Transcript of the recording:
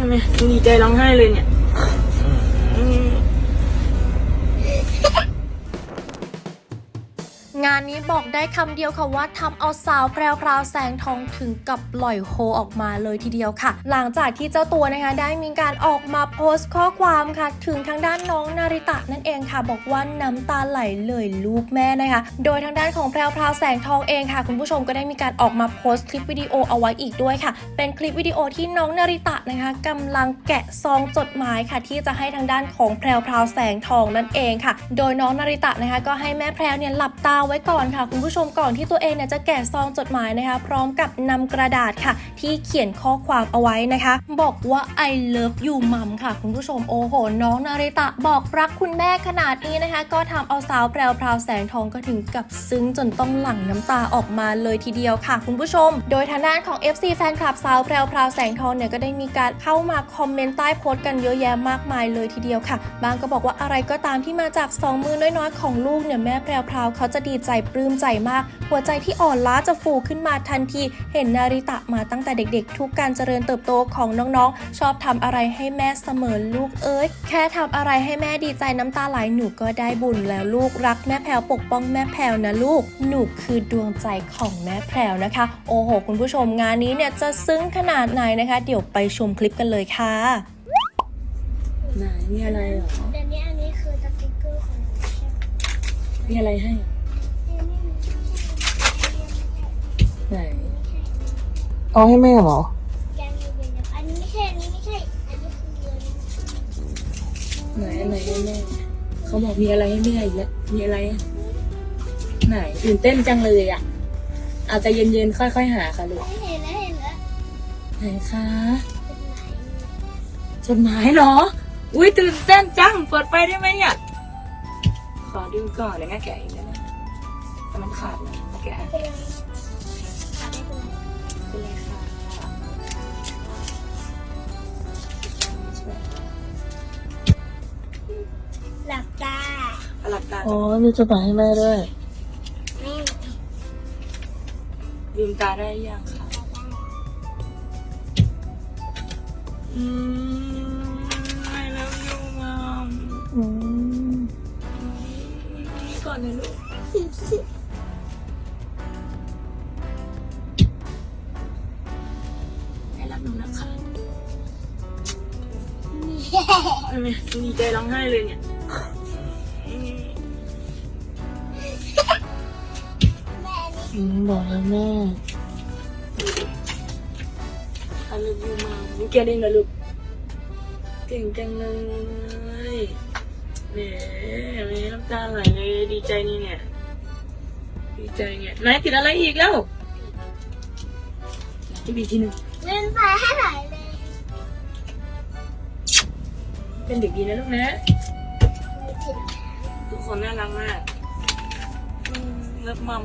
ทำไมดีใจร้องไห้เลยเนี่ย งานนี้บอกได้คำเดียวค่ะว่าทำเอาสาวแพรวพราวแสงทองถึงกับปล่อยโฮออกมาเลยทีเดียวค่ะ หลังจากที่เจ้าตัวนะคะได้มีการออกมาโพสต์ข้อความค่ะ ถึงทางด้านน้องนาริตะนั่นเองค่ะ บอกว่าน้ำตาไหลเลยลูกแม่นะคะ โดยทางด้านของแพรวพราวแสงทองเองค่ะ คุณผู้ชมก็ได้มีการออกมาโพสต์คลิปวิดีโอเอาไว้อีกด้วยค่ะ เป็นคลิปวิดีโอที่น้องนาริตะนะคะกำลังแกะซองจดหมายค่ะ ที่จะให้ทางด้านของแพรวพราวแสงทองนั่นเองค่ะ โดยน้องนาริตะนะคะก็ให้แม่แพรวเนี่ยหลับตาไว้ก่อนค่ะ คุณผู้ชมก่อนที่ตัวเองเนี่ยจะแกะซองจดหมายนะคะ พร้อมกับนำกระดาษค่ะ ที่เขียนข้อความเอาไว้นะคะ บอกว่า I love you mom ค่ะ คุณผู้ชมโอ้โห น้องนาริตะบอกรักคุณแม่ขนาดนี้นะคะ ก็ทำเอาสาวแพรวพราวแสงทองก็ถึงกับซึ้งจนต้องหลั่งน้ำตาออกมาเลยทีเดียวค่ะ คุณผู้ชม โดยทางด้านของ FC แฟนคลับสาวแพรวพราวแสงทองเนี่ยก็ได้มีการเข้ามาคอมเมนต์ใต้โพสต์กันเยอะแยะมากมายเลยทีเดียวค่ะ บางก็บอกว่าอะไรก็ตามที่มาจากสองมือน้อยๆของลูกเนี่ยแม่แพรวพราวเขาจะดีใจปลื้มใจมาก หัวใจที่อ่อนล้าจะฟูขึ้นมาทันที เห็นนาริตะมาตั้งแต่เด็กๆ ทุกการเจริญเติบโตของน้องๆ ชอบทำอะไรให้แม่เสมอลูกเอ้ยแค่ทำอะไรให้แม่ดีใจน้ำตาไหลหนูก็ได้บุญแล้วลูกรักแม่แพรวปกป้องแม่แพรวนะลูกหนูคือดวงใจของแม่แพรวนะคะ โอ้โห คุณผู้ชมงานนี้เนี่ยจะซึ้งขนาดไหนนะคะ เดี๋ยวไปชมคลิปกันเลยค่ะไหนมีอะไรเหรอแต่เนี้ยอันนี้คือสติ๊กเกอร์ของหนูใช่ไหมมีอะไรให้ ไหนเอาให้แม่เหรอ แกงยูเวนอันนี้ไม่ใช่ อันนี้ไม่ใช่ อันนี้คือเงินไหนอันไหนให้แม่เขาบอกมีอะไรให้แม่อีกแล้วมีอะไรอะไหนตื่นเต้นจังเลยอะอาจจะเย็นๆค่อย ๆ หาค่ะลูกไม่เห็นแล้วเห็นแล้วไหนคะเป็นไหนจดหมายเหรอ อุ้ยตื่นเต้นจังเปิดไฟได้ไหมเนี่ยขอดูก่อนเดี๋ยวแม่แกะเองนะแต่มันขาดนะแกะ ลับตาอ๋อมีจดหมายให้แม่ด้วยแม่ลืมตาได้ยังคะอืม I love you mom อืมก่อนเลยลูกแม่รักหนูนะคะทำไมดีใจร้องไห้เลยเนี่ย บอกแล้วแม่ I love you mom นี่แกเด้งนะลูกเก่งจังเลยแหมแม่น้ำตาไหลเลยดีใจนี่เนี่ย ดีใจเนี่ยนายติดอะไรอีกแล้วจะบีกทีหนึ่งเงินไปให้ไหลเลย เป็นเด็กดีนะลูกนะไม่ผิดทุก คนน่ารักมากอืมเลิฟมัม